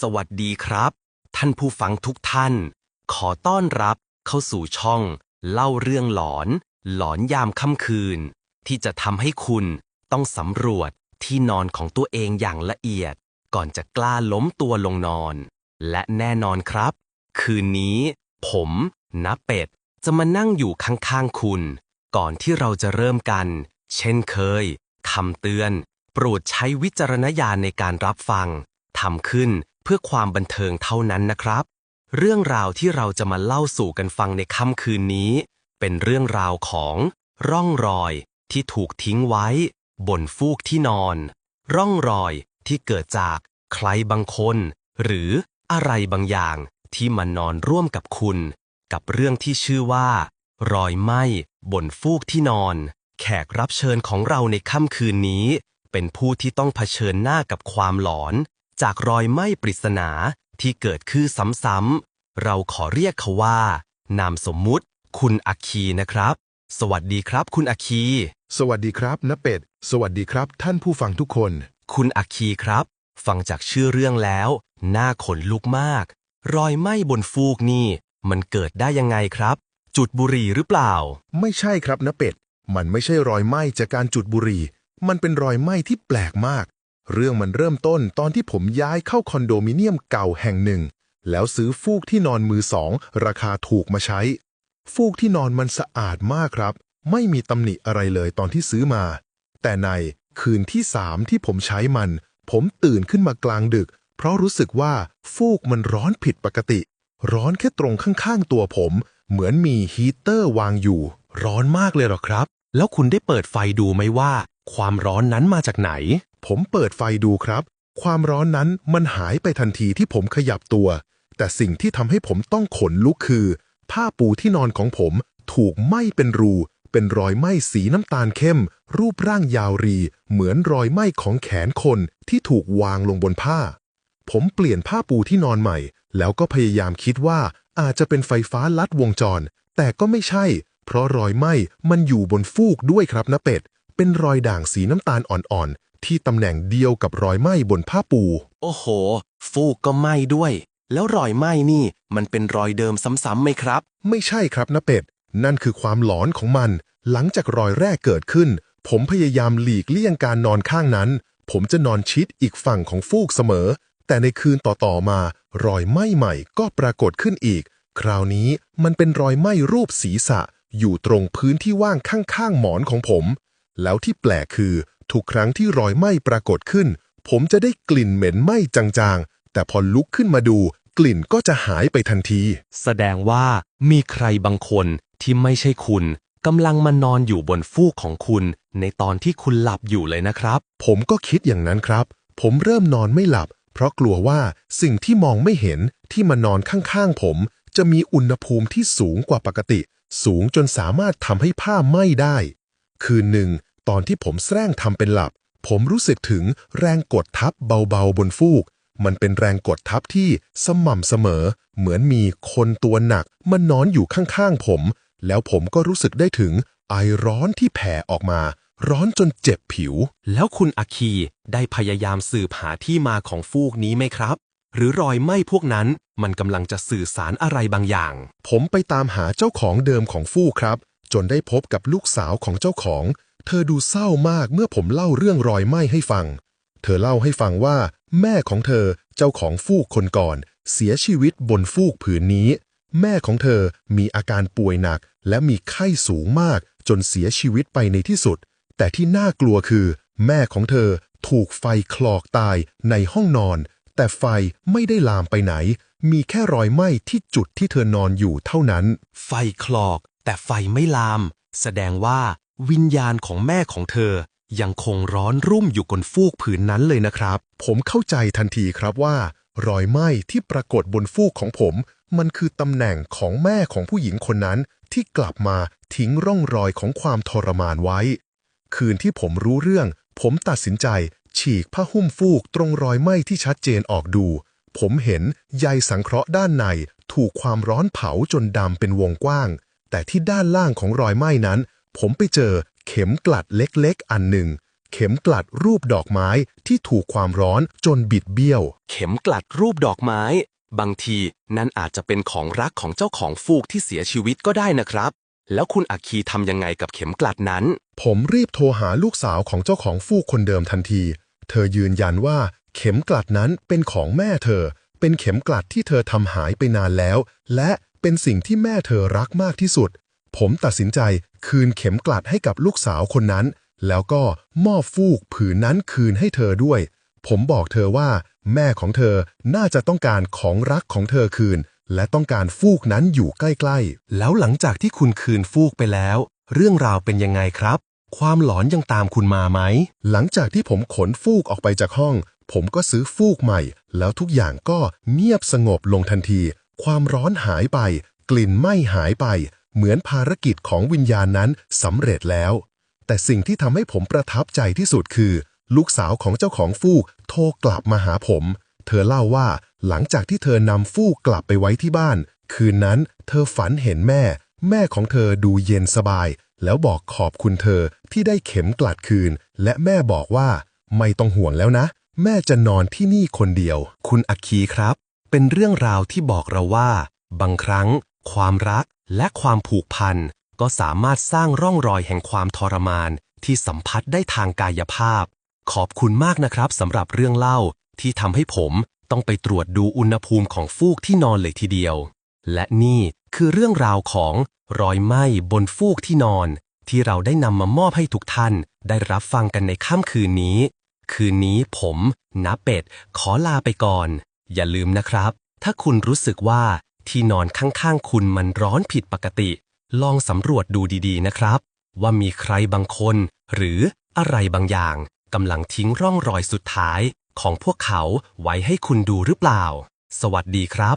สวัสดีครับ ท่านผู้ฟังทุกท่าน ขอต้อนรับเข้าสู่ช่อง เล่าเรื่องหลอน หลอนยามค่ำคืน ที่จะทำให้คุณต้องสำรวจที่นอนของตัวเองอย่างละเอียด ก่อนจะกล้าล้มตัวลงนอน และแน่นอนครับ คืนนี้ ผมณเป็ด จะมานั่งอยู่ข้างๆคุณ ก่อนที่เราจะเริ่มกัน เช่นเคยคำเตือน โปรดใช้วิจารณญาณในการรับฟังทำขึ้น พื่อความบันเทิงเท่านั้นนะครับ เรื่องราวที่เราจะมาเล่าสู่กันฟังในค่ำคืนนี้ เป็นเรื่องราวของร่องรอยที่ถูกทิ้งไว้ บนฟูกที่นอน ร่องรอยที่เกิดจากใครบางคน หรืออะไรบางอย่างที่มานอนร่วมกับคุณ กับเรื่องที่ชื่อว่า รอยไหม้บนฟูกที่นอน แขกรับเชิญของเราในค่ำคืนนี้ เป็นผู้ที่ต้องเผชิญหน้ากับความหลอน จากรอยไหม้ปริศนาที่เกิดขึ้นซ้ำๆ เราขอเรียกเขาว่า นามสมมุติ คุณอัคคีนะครับ สวัสดีครับ คุณอัคคี สวัสดีครับนเป็ด สวัสดีครับ ท่านผู้ฟังทุกคน คุณอัคคีครับ ฟังจากชื่อเรื่องแล้ว น่าขนลุกมาก รอยไหม้บนฟูกนี่ มันเกิดได้ยังไงครับ จุดบุหรี่หรือเปล่า ไม่ใช่ครับนเป็ด มันไม่ใช่รอยไหม้จากการจุดบุหรี่ มันเป็นรอยไหม้ที่แปลกมาก เรื่องมันเริ่มต้นตอนที่ผมย้ายเข้าคอนโดมิเนียมเก่าแห่งหนึ่ง แล้วซื้อฟูกที่นอนมือสอง ราคาถูกมาใช้ ฟูกที่นอนมันสะอาดมากครับ ไม่มีตำหนิอะไรเลยตอนที่ซื้อมา แต่ในคืนที่สามที่ผมใช้มัน ผมตื่นขึ้นมากลางดึก เพราะรู้สึกว่าฟูกมันร้อนผิดปกติ ร้อนแค่ตรงข้างๆตัวผม เหมือนมีฮีเตอร์วางอยู่ ร้อนมากเลยหรอครับ แล้วคุณได้เปิดไฟดูไหมว่า ความร้อนนั้นมาจากไหน ผมเปิดไฟดูครับ ความร้อนนั้นมันหายไปทันทีที่ผมขยับตัว แต่สิ่งที่ทำให้ผมต้องขนลุกคือ ผ้าปูที่นอนของผมถูกไหม้เป็นรู เป็นรอยไหม้สีน้ำตาลเข้ม รูปร่างยาวรี เหมือนรอยไหม้ของแขนคนที่ถูกวางลงบนผ้า ผมเปลี่ยนผ้าปูที่นอนใหม่ แล้วก็พยายามคิดว่าอาจจะเป็นไฟฟ้าลัดวงจร แต่ก็ไม่ใช่ เพราะรอยไหม้มันอยู่บนฟูกด้วยครับนะเป็ด เป็นรอยด่างสีน้ำตาลอ่อน ที่ตำแหน่งเดียวกับรอยไหม้บนผ้าปู โอ้โห ฟูกก็ไหม้ด้วย แล้วรอยไหม้นี่ มันเป็นรอยเดิมซ้ำๆไหมครับ ไม่ใช่ครับนะเป็ด นั่นคือความหลอนของมัน หลังจากรอยแรกเกิดขึ้น ผมพยายามหลีกเลี่ยงการนอนข้างนั้น ผมจะนอนชิดอีกฝั่งของฟูกเสมอ แต่ในคืนต่อๆมา รอยไหม้ใหม่ก็ปรากฏขึ้นอีก คราวนี้มันเป็นรอยไหม้รูปศีรษะ อยู่ตรงพื้นที่ว่างข้างๆหมอนของผม แล้วที่แปลกคือ ทุกครั้งที่รอยไหม้ปรากฏขึ้น ผมจะได้กลิ่นเหม็นไหม้จางๆ แต่พอลุกขึ้นมาดู กลิ่นก็จะหายไปทันที แสดงว่ามีใครบางคนที่ไม่ใช่คุณกำลังมานอนอยู่บนฟูกของคุณ ในตอนที่คุณหลับอยู่เลยนะครับ ผมก็คิดอย่างนั้นครับ ผมเริ่มนอนไม่หลับ เพราะกลัวว่าสิ่งที่มองไม่เห็นที่มานอนข้างๆ ผม จะมีอุณหภูมิที่สูงกว่าปกติ สูงจนสามารถทำให้ผ้าไหม้ได้ คืนหนึ่ง ตอนที่ผมแสร้งทำเป็นหลับ ผมรู้สึกถึงแรงกดทับเบาๆบนฟูก มันเป็นแรงกดทับที่สม่ำเสมอ เหมือนมีคนตัวหนักมานอนอยู่ข้างๆผม แล้วผมก็รู้สึกได้ถึงไอร้อนที่แผ่ออกมา ร้อนจนเจ็บผิว แล้วคุณอาคีได้พยายามสืบหาที่มาของฟูกนี้ไหมครับ หรือรอยไหม้พวกนั้นมันกำลังจะสื่อสารอะไรบางอย่าง ผมไปตามหาเจ้าของเดิมของฟูกครับ จนได้พบกับลูกสาวของเจ้าของ เธอดูเศร้ามากเมื่อผมเล่าเรื่องรอยไหม้ให้ฟัง เธอเล่าให้ฟังว่า แม่ของเธอเจ้าของฟูกคนก่อน เสียชีวิตบนฟูกผืนนี้ แม่ของเธอมีอาการป่วยหนัก และมีไข้สูงมากจนเสียชีวิตไปในที่สุด แต่ที่น่ากลัวคือ แม่ของเธอถูกไฟคลอกตายในห้องนอน แต่ไฟไม่ได้ลามไปไหน มีแค่รอยไหม้ที่จุดที่เธอนอนอยู่เท่านั้น ไฟคลอก แต่ไฟไม่ลาม แสดงว่า วิญญาณของแม่ของเธอ ยังคงร้อนรุ่มอยู่บนฟูกผืนนั้นเลยนะครับ ผมเข้าใจทันทีครับว่า รอยไหม้ที่ปรากฏบนฟูกของผม มันคือตำแหน่งของแม่ของผู้หญิงคนนั้น ที่กลับมาทิ้งร่องรอยของความทรมานไว้ คืนที่ผมรู้เรื่อง ผมตัดสินใจ ฉีกผ้าหุ้มฟูกตรงรอยไหม้ที่ชัดเจนออกดู ผมเห็นใยสังเคราะห์ด้านใน ถูกความร้อนเผาจนดำเป็นวงกว้าง แต่ที่ด้านล่างของรอยไหม้นั้น ผมไปเจอเข็มกลัดเล็กๆ อันหนึ่ง เข็มกลัดรูปดอกไม้ที่ถูกความร้อนจนบิดเบี้ยว เข็มกลัดรูปดอกไม้ บางทีนั่นอาจจะเป็นของรักของเจ้าของฟูกที่เสียชีวิตก็ได้นะครับ แล้วคุณอัคคีทำยังไงกับเข็มกลัดนั้น ผมรีบโทรหาลูกสาวของเจ้าของฟูกคนเดิมทันที เธอยืนยันว่าเข็มกลัดนั้นเป็นของแม่เธอ เป็นเข็มกลัดที่เธอทำหายไปนานแล้ว และเป็นสิ่งที่แม่เธอรักมากที่สุด ผมตัดสินใจคืนเข็มกลัดให้กับลูกสาวคนนั้น แล้วก็มอบฟูกผืนนั้นคืนให้เธอด้วย ผมบอกเธอว่า แม่ของเธอน่าจะต้องการของรักของเธอคืน และต้องการฟูกนั้นอยู่ใกล้ๆ แล้วหลังจากที่คุณคืนฟูกไปแล้ว เรื่องราวเป็นยังไงครับ ความหลอนยังตามคุณมาไหม หลังจากที่ผมขนฟูกออกไปจากห้อง ผมก็ซื้อฟูกใหม่ แล้วทุกอย่างก็เงียบสงบลงทันที ความร้อนหายไป กลิ่นไหม้หายไป เหมือนภารกิจของวิญญาณนั้นสำเร็จแล้ว แต่สิ่งที่ทำให้ผมประทับใจที่สุดคือ ลูกสาวของเจ้าของฟูกโทรกลับมาหาผม เธอเล่าว่าหลังจากที่เธอนำฟูกกลับไปไว้ที่บ้าน คืนนั้นเธอฝันเห็นแม่ แม่ของเธอดูเย็นสบาย แล้วบอกขอบคุณเธอที่ได้เข็มกลัดคืน และแม่บอกว่า ไม่ต้องห่วงแล้วนะ แม่จะนอนที่นี่คนเดียว คุณอคีครับ เป็นเรื่องราวที่บอกเราว่า บางครั้ง ความรัก และความผูกพันก็สามารถสร้างร่องรอยแห่งความทรมานที่สัมผัสได้ทางกายภาพ ขอบคุณมากนะครับสำหรับเรื่องเล่าที่ทำให้ผมต้องไปตรวจดูอุณหภูมิของฟูกที่นอนเลยทีเดียว และนี่คือเรื่องราวของรอยไหม้บนฟูกที่นอน ที่เราได้นำมามอบให้ทุกท่านได้รับฟังกันในค่ำคืนนี้ คืนนี้ผมนาเป็ด ขอลาไปก่อน อย่าลืมนะครับ ถ้าคุณรู้สึกว่า ที่นอนข้างๆคุณมันร้อนผิดปกติ ลองสำรวจดูดีๆนะครับ ว่ามีใครบางคน หรืออะไรบางอย่างกำลังทิ้งร่องรอยสุดท้ายของพวกเขาไว้ให้คุณดูหรือเปล่า สวัสดีครับ